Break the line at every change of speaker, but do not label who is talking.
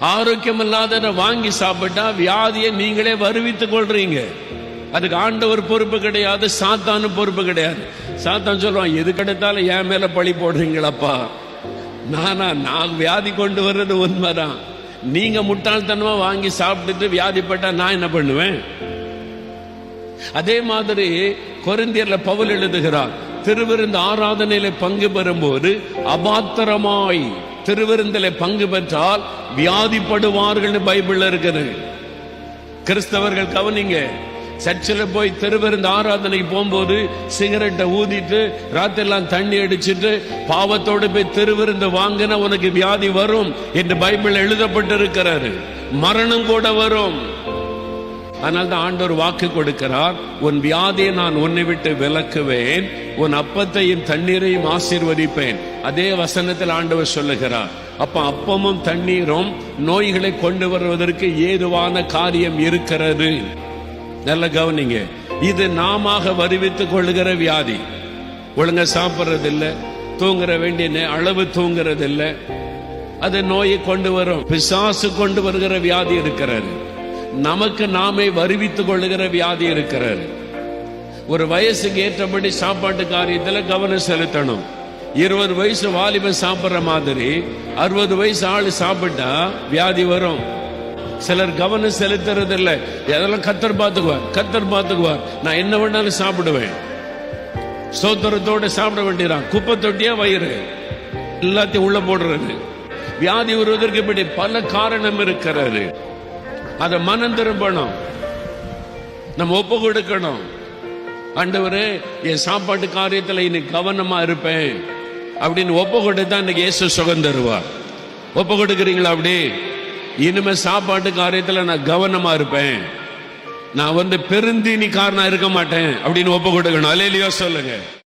ஆரோக்கியம் இல்லாத வாங்கி சாப்பிட்டா வியாதியை நீங்களே வருவித்துக் கொள்றீங்க. அதுக்கு ஆண்டவர் பொறுப்பு கிடையாது சாத்தானு பொறுப்பு கிடையாது. சாத்தான் சொல்லுவான் எது கிடைத்தாலும் என் மேல பழி போடுறீங்களப்பா. நானா நான் வியாதி கொண்டு வர்றது உண்மைதான். நீங்க முட்டாள்தனமா வாங்கி சாப்பிட்டுட்டு வியாதிப்பட்டா நான் என்ன பண்ணுவேன்? அதே மாதிரி குறைந்தியர்ல பவுல் எழுதுகிறார் திருவிருந்த ஆராதனையில பங்கு பெறும்போது அபாத்திரமாய் திருவிருந்தில பங்கு பெற்றால் வியாதிப்படுவார்கள் பைபிள்ல இருக்குது. கிறிஸ்தவர்கள் கவனிங்க சர்ச்சில் போய் திருவிருந்த ஆராதனைக்கு போகும்போது சிகரெட்டை ஊதிட்டு ராத்திரெல்லாம் தண்ணி அடிச்சிட்டு பாவத்தோடு போய் திருவிருந்து வாங்கின உனக்கு வியாதி வரும் என்று பைபிள் எழுதப்பட்டிருக்கிறாரு மரணம் கூட வரும். அதனால் தான் ஆண்டவர் வாக்கு கொடுக்கிறார் உன் வியாதியை நான் உன்னை விட்டு விலக்குவேன் உன் அப்பத்தையும் தண்ணீரையும் ஆசீர்வதிப்பேன். அதே வசனத்தில் ஆண்டவர் சொல்லுகிறார் அப்ப அப்பமும் தண்ணீரும் நோய்களை கொண்டு வருவதற்கு ஏதுவான காரியம் இருக்கிறது. நல்ல கவனிங்க இது நாம வருவித்துக் கொள்ளுகிற வியாதி. ஒழுங்கா சாப்பிட்றது இல்லை தூங்குற வேண்டிய அளவு தூங்குறது இல்லை அது நோயை கொண்டு வரும் பிசாசு கொண்டு வருகிற வியாதி இருக்கிறது. நமக்கு நாமே வருவித்துக் கொள்ளுகிற வியாதி இருக்கிறாரு ஒரு வயசுக்கு ஏற்றபடி சாப்பாட்டு காரியத்துல கவனம் செலுத்தணும். இருபது வயசு வாலிபன் சாப்பிடுற மாதிரி அறுபது வயசு ஆளு சாப்பிட்டா வியாதி வரும். சிலர் கவனம் செலுத்துறது இல்ல. அதெல்லாம் கத்தர் பார்த்துக்குவார் கத்தர் பார்த்துக்குவார். நான் என்ன வேணாலும் சாப்பிடுவேன். சோத்திரத்தோட சாப்பிட வேண்டியதான் குப்பை தொட்டியா வயிறு. எல்லாத்தையும் உள்ள போடுறது. வியாதி வருவதற்கு இப்படி பல காரணம் இருக்கிறது. அதை மனம் திரும்பணும். நம்ம ஒப்பு கொடுக்கணும். ஆண்டவரே என் சாப்பாட்டு காரியத்தில் இன்னைக்கு கவனமா இருப்பேன். அப்படின்னு ஒப்பு கொடுத்தா இன்னைக்கு இயேசு சுகம் தருவார். ஒப்பு கொடுக்குறீங்களா அப்படி? இனிமே சாப்பாட்டு காரியத்தில் நான் கவனமா இருப்பேன். நான் வந்து பெருந்தீனி காரணம் இருக்க மாட்டேன் அப்படின்னு ஒப்பு கொடுக்கணும். அலையிலையோ சொல்லுங்க.